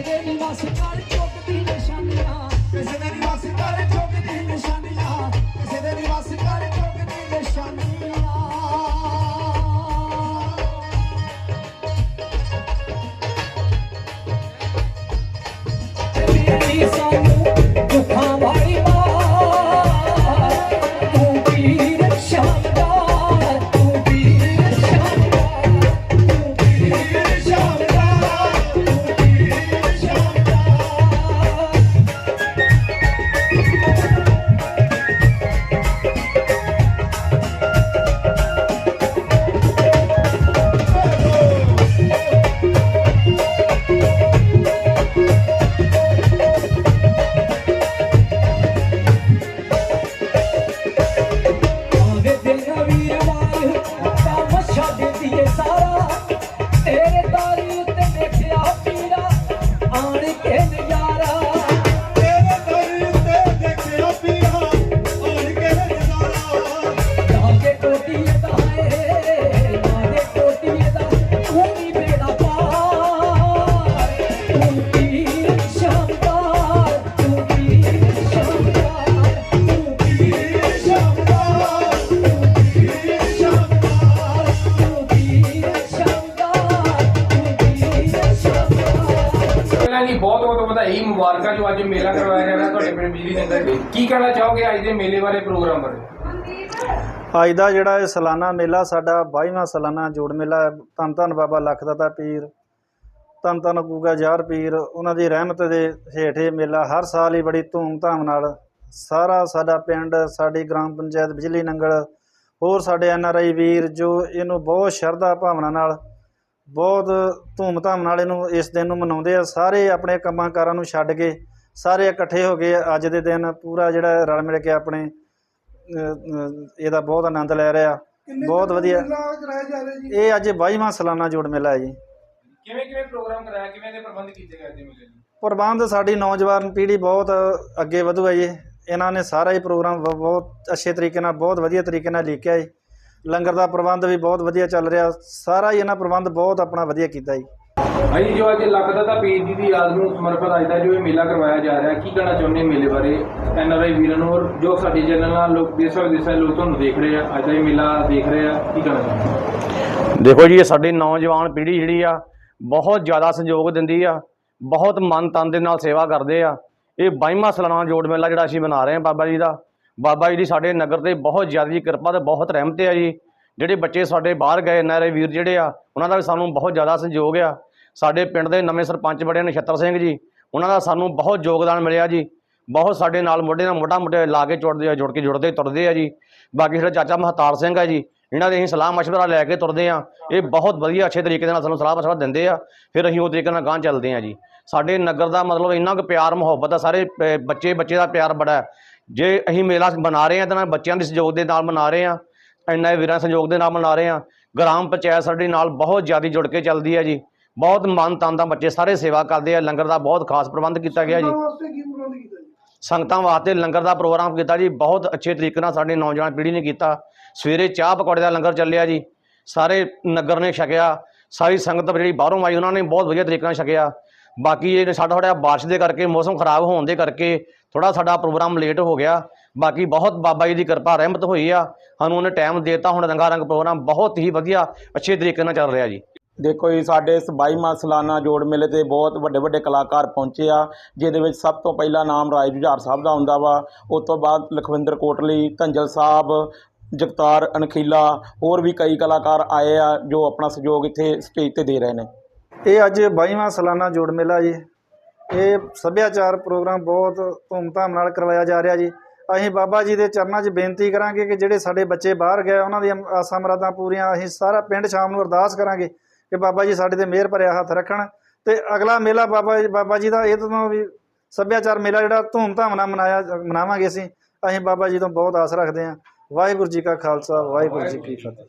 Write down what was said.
ਲੋਕੋ ਨਿਵਾਸ ਕਰ ਚੁੱਕਦੀ ਨਿਸ਼ਾਨੀਆਂ ਕਿਸੇ ਸ਼ਾਨਦਾਰ ਪਹਿਲਾਂ ਬਹੁਤ ਬਹੁਤ ਵਧਾਈ, ਮੁਬਾਰਕਾਂ ਜੋ ਅੱਜ ਮੇਲਾ ਕਰਵਾਇਆ ਜਾ ਰਿਹਾ ਤੁਹਾਡੇ ਪਿੰਡ ਬਿਜਲੀ ਨਗਰ ਦੇ ਕੀ ਕਹਿਣਾ ਚਾਹੋਗੇ ਅੱਜ ਦੇ ਮੇਲੇ ਬਾਰੇ ਪ੍ਰੋਗਰਾਮ ਬਾਰੇ ਅੱਜ ਦਾ ਜਿਹੜਾ ਇਹ ਸਾਲਾਨਾ ਮੇਲਾ, ਸਾਡਾ 22ਵਾਂ ਸਾਲਾਨਾ ਜੋੜ ਮੇਲਾ ਹੈ। ਧੰਨ ਧੰਨ ਬਾਬਾ ਲੱਖ ਦਾਤਾ ਪੀਰ, ਧੰਨ ਧੰਨ ਗੂਗਾ ਯਾਰ ਪੀਰ, ਉਹਨਾਂ ਦੀ ਰਹਿਮਤ ਦੇ ਹੇਠ ਇਹ ਮੇਲਾ ਹਰ ਸਾਲ ਹੀ ਬੜੀ ਧੂਮ-ਧਾਮ ਨਾਲ ਸਾਰਾ ਸਾਡਾ ਪਿੰਡ, ਸਾਡੀ ਗ੍ਰਾਮ ਪੰਚਾਇਤ, ਬਿਜਲੀ ਨੰਗਲ, ਹੋਰ ਸਾਡੇ ਐਨ ਆਰ ਆਈ ਵੀਰ ਜੋ ਇਹਨੂੰ ਬਹੁਤ ਸ਼ਰਧਾ ਭਾਵਨਾ ਨਾਲ ਬਹੁਤ ਧੂਮ-ਧਾਮ ਨਾਲ ਇਹਨੂੰ ਇਸ ਦਿਨ ਨੂੰ ਮਨਾਉਂਦੇ ਆ। ਸਾਰੇ ਆਪਣੇ ਕੰਮਾਂ ਕਾਰਾਂ ਨੂੰ ਛੱਡ ਕੇ ਸਾਰੇ ਇਕੱਠੇ ਹੋ ਗਏ ਅੱਜ ਦੇ ਦਿਨ ਪੂਰਾ ਜਿਹੜਾ ਰਲ ਮਿਲ ਕੇ ਆਪਣੇ ਇਹਦਾ ਬਹੁਤ ਆਨੰਦ ਲੈ ਰਿਹਾ ਬਹੁਤ ਵਧੀਆ। ਜਾ ਜੀ? ਇਹ ਅੱਜ 22ਵਾਂ ਸਾਲਾਨਾ ਜੋੜ ਮੇਲਾ ਹੈ ਜੀ। ਕਿਵੇਂ ਕਿਵੇਂ ਪ੍ਰੋਗਰਾਮ ਕਰਾਇਆ? ਕਿਵੇਂ ਦੇ ਪ੍ਰਬੰਧ ਕੀਤੇ ਗਏ ਅੱਜ ਦੇ ਮੇਲੇ ਨੂੰ? ਪ੍ਰਬੰਧ ਸਾਡੀ ਨੌਜਵਾਨ ਪੀੜ੍ਹੀ ਬਹੁਤ ਅੱਗੇ ਵਧੂ ਹੈ ਜੀ। ਇਹਨਾਂ ਨੇ ਸਾਰਾ ਹੀ ਪ੍ਰੋਗਰਾਮ ਬ- ਬਹੁਤ ਅੱਛੇ ਤਰੀਕੇ ਨਾਲ ਬਹੁਤ ਵਧੀਆ ਤਰੀਕੇ ਨਾਲ ਲਿਖਿਆ ਜੀ ਲੰਗਰ ਦਾ ਪ੍ਰਬੰਧ ਵੀ ਬਹੁਤ ਵਧੀਆ ਚੱਲ ਰਿਹਾ। ਸਾਰਾ ਹੀ ਇਹਨਾਂ ਪ੍ਰਬੰਧ ਬਹੁਤ ਆਪਣਾ ਵਧੀਆ ਕੀਤਾ ਜੀ। ਹਾਂਜੀ ਜੋ ਅੱਜ ਲੱਖ ਦਾ ਤਾਂ ਪੀਰ ਜੀ ਦੀ ਯਾਦ ਨੂੰ ਸਮਰਪਿਤ ਅੱਜ ਦਾ ਜੋ ਇਹ ਮੇਲਾ ਕਰਵਾਇਆ ਜਾ ਰਿਹਾ ਕੀ ਕਹਿਣਾ ਚਾਹੁੰਦੇ ਮੇਲੇ ਬਾਰੇ? ਐਨ ਆਰ ਆਈ ਵੀਰਾਂ ਨੂੰ ਔਰ ਜੋ ਸਾਡੀ ਚੈਨਲ ਨਾਲ ਲੋਕ ਦੇਸ਼ਾਂ ਵਿਦੇਸ਼ਾਂ ਦੇ ਲੋਕ ਤੁਹਾਨੂੰ ਦੇਖ ਰਹੇ ਆ ਅੱਜ ਦਾ ਇਹ ਮੇਲਾ ਦੇਖ ਰਹੇ ਆ ਕੀ ਕਹਿਣਾ ਚਾਹੁੰਦੇ? ਦੇਖੋ ਜੀ ਇਹ ਸਾਡੀ ਨੌਜਵਾਨ ਪੀੜ੍ਹੀ ਜਿਹੜੀ ਆ ਬਹੁਤ ਜ਼ਿਆਦਾ ਸਹਿਯੋਗ ਦਿੰਦੀ ਆ ਬਹੁਤ ਮਨ ਤਨ ਦੇ ਨਾਲ ਸੇਵਾ ਕਰਦੇ ਆ। ਇਹ 22ਵਾਂ ਸਾਲਾਨਾ ਜੋੜ ਮੇਲਾ ਜਿਹੜਾ ਅਸੀਂ ਮਨਾ ਰਹੇ ਹਾਂ ਬਾਬਾ ਜੀ ਦਾ। ਬਾਬਾ ਜੀ ਦੀ ਸਾਡੇ ਨਗਰ ਤੇ ਬਹੁਤ ਜ਼ਿਆਦਾ ਜੀ ਕਿਰਪਾ ਤੇ ਬਹੁਤ ਰਹਿਮਤ ਆ ਜੀ। ਜਿਹੜੇ ਬੱਚੇ ਸਾਡੇ ਬਾਹਰ ਗਏ ਨਾਰੇ ਵੀਰ ਜਿਹੜੇ ਆ, ਉਹਨਾਂ ਦਾ ਵੀ ਸਾਨੂੰ ਬਹੁਤ ਜ਼ਿਆਦਾ ਸਹਿਯੋਗ ਆ। ਸਾਡੇ ਪਿੰਡ ਦੇ ਨਵੇਂ ਸਰਪੰਚ ਬੜੇ ਨਛੱਤਰ ਸਿੰਘ ਜੀ, ਉਹਨਾਂ ਦਾ ਸਾਨੂੰ ਬਹੁਤ ਯੋਗਦਾਨ ਮਿਲਿਆ ਜੀ। ਬਹੁਤ ਸਾਡੇ ਨਾਲ ਮੋਢੇ ਨਾਲ ਮੋਢਾ ਮੋਢੇ ਲਾ ਕੇ ਜੁੜਦੇ ਆ, ਜੁੜ ਕੇ ਜੁੜਦੇ ਤੁਰਦੇ ਆ ਜੀ। ਬਾਕੀ ਸਾਡੇ ਚਾਚਾ ਮਹਤਾਰ ਸਿੰਘ ਆ ਜੀ, ਇਹਨਾਂ ਦੇ ਅਸੀਂ ਸਲਾਹ ਮਸ਼ਵਰਾ ਲੈ ਕੇ ਤੁਰਦੇ ਆ। ਇਹ ਬਹੁਤ ਵਧੀਆ ਅੱਛੇ ਤਰੀਕੇ ਦੇ ਨਾਲ ਸਾਨੂੰ ਸਲਾਹ ਮਸ਼ਵਰਾ ਦਿੰਦੇ ਆ, ਫਿਰ ਅਸੀਂ ਉਹ ਤਰੀਕੇ ਨਾਲ ਗਾਂਹ ਚੱਲਦੇ ਆ ਜੀ। ਸਾਡੇ ਨਗਰ ਦਾ ਮਤਲਬ ਇੰਨਾ ਕੁ ਪਿਆਰ ਮੁਹੱਬਤ ਆ, ਸਾਰੇ ਪ- ਬੱਚੇ ਬੱਚੇ ਦਾ ਪਿਆਰ ਬੜਾ ਜੇ ਅਸੀਂ ਮੇਲਾ ਮਨਾ ਰਹੇ ਆ ਤਾਂ ਨਾਲ ਬੱਚਿਆਂ ਦੇ ਸਹਿਯੋਗ ਦੇ ਨਾਲ ਮਨਾ ਰਹੇ ਆ ਇੰਨਾ ਵੀਰਾਂ ਸਹਿਯੋਗ ਦੇ ਨਾਲ ਮਨਾ ਰਹੇ ਆ ਗ੍ਰਾਮ ਪੰਚਾਇਤ ਸਾਡੇ ਨਾਲ ਬਹੁਤ ਜ਼ਿਆਦਾ ਜੁੜ ਕੇ ਚੱਲਦੀ ਹੈ ਜੀ। ਬਹੁਤ ਮਨ ਤਨ ਦਾ ਬੱਚੇ ਸਾਰੇ ਸੇਵਾ ਕਰਦੇ ਆ ਲੰਗਰ ਦਾ ਬਹੁਤ ਖਾਸ ਪ੍ਰਬੰਧ ਕੀਤਾ ਗਿਆ ਜੀ? ਸੰਗਤਾਂ ਵਾਸਤੇ ਲੰਗਰ ਦਾ ਪ੍ਰੋਗਰਾਮ ਕੀਤਾ ਜੀ। ਬਹੁਤ ਅੱਛੇ ਤਰੀਕੇ ਨਾਲ ਸਾਡੇ ਨੌਜਵਾਨ ਪੀੜ੍ਹੀ ਨੇ ਕੀਤਾ। ਸਵੇਰੇ ਚਾਹ ਪਕੌੜੇ ਦਾ ਲੰਗਰ ਚੱਲਿਆ ਜੀ। ਸਾਰੇ ਨਗਰ ਨੇ ਛਕਿਆ। ਸਾਰੀ ਸੰਗਤ ਜਿਹੜੀ ਬਾਹਰੋਂ ਆਈ ਉਹਨਾਂ ਨੇ ਬਹੁਤ ਵਧੀਆ ਤਰੀਕੇ ਨਾਲ ਛਕਿਆ। ਬਾਕੀ ਇਹ ਸਾਡਾ ਥੋੜ੍ਹਾ ਬਾਰਿਸ਼ ਦੇ ਕਰਕੇ, ਮੌਸਮ ਖਰਾਬ ਹੋਣ ਦੇ ਕਰਕੇ ਥੋੜਾ ਸਾਡਾ ਪ੍ਰੋਗਰਾਮ ਲੇਟ ਹੋ ਗਿਆ। ਬਾਕੀ ਬਹੁਤ ਬਾਬਾ ਜੀ ਦੀ ਕਿਰਪਾ ਰਹਿਮਤ ਹੋਈ ਆ। ਸਾਨੂੰ ਉਹਨੇ ਟਾਈਮ ਦਿੱਤਾ, ਹੁਣ ਰੰਗਾ ਰੰਗ ਪ੍ਰੋਗਰਾਮ ਬਹੁਤ ਹੀ ਵਧੀਆ, ਅੱਛੇ ਤਰੀਕੇ ਨਾਲ ਚੱਲ ਰਿਹਾ ਜੀ। ਦੇਖੋ ਜੀ, ਸਾਡੇ ਇਸ 22ਵਾਂ ਸਾਲਾਨਾ ਜੋੜ ਮੇਲੇ ਤੇ ਬਹੁਤ ਵੱਡੇ ਵੱਡੇ ਕਲਾਕਾਰ ਪਹੁੰਚੇ ਆ, ਜਿਹਦੇ ਵਿੱਚ ਸਭ ਤੋਂ ਪਹਿਲਾ ਨਾਮ ਰਾਜ ਜੁਝਾਰ ਸਾਹਿਬ ਦਾ ਆਉਂਦਾ ਵਾ, ਉਸ ਤੋਂ ਬਾਅਦ ਲਖਵਿੰਦਰ ਕੋਟਲੀ, ਧੰਜਲ ਸਾਹਿਬ, ਜਗਤਾਰ ਅਣਖੀਲਾ, ਹੋਰ ਵੀ ਕਈ ਕਲਾਕਾਰ ਆਏ ਆ, ਜੋ ਆਪਣਾ ਸਹਿਯੋਗ ਇੱਥੇ ਸਟੇਜ ਤੇ ਦੇ ਰਹੇ ਨੇ। ਇਹ ਅੱਜ 22ਵਾਂ ਸਾਲਾਨਾ ਜੋੜ ਮੇਲਾ ਜੀ। ਇਹ ਸੱਭਿਆਚਾਰ ਪ੍ਰੋਗਰਾਮ ਬਹੁਤ ਧੂਮਧਾਮ ਨਾਲ ਕਰਵਾਇਆ ਜਾ ਰਿਹਾ ਜੀ। ਅਸੀਂ ਬਾਬਾ ਜੀ ਦੇ ਚਰਨਾਂ 'ਚ ਬੇਨਤੀ ਕਰਾਂਗੇ ਕਿ ਜਿਹੜੇ ਸਾਡੇ ਬੱਚੇ ਬਾਹਰ ਗਏ, ਉਹਨਾਂ ਦੀਆਂ ਆਸਾਂ ਮਰਾਦਾਂ ਪੂਰੀਆਂ ਅਸੀਂ ਸਾਰਾ ਪਿੰਡ ਸ਼ਾਮ ਨੂੰ ਅਰਦਾਸ ਕਰਾਂਗੇ ਕਿ ਬਾਬਾ ਜੀ ਸਾਡੇ ਤੇ ਮਿਹਰ ਭਰਿਆ ਹੱਥ ਰੱਖਣ। ਤੇ ਅਗਲਾ ਮੇਲਾ ਬਾਬਾ ਬਾਬਾ ਜੀ ਦਾ, ਇਹ ਤੋਂ ਵੀ ਸੱਭਿਆਚਾਰ ਮੇਲਾ ਜਿਹੜਾ ਧੂਮਧਾਮ ਨਾਲ ਮਨਾਇਆ, ਮਨਾਵਾਂਗੇ ਅਸੀਂ। ਅਸੀਂ ਬਾਬਾ ਜੀ ਤੋਂ ਬਹੁਤ ਆਸ ਰੱਖਦੇ ਹਾਂ। ਵਾਹਿਗੁਰੂ ਜੀ ਕਾ ਖਾਲਸਾ, ਵਾਹਿਗੁਰੂ ਜੀ ਕੀ ਫਤਿਹ।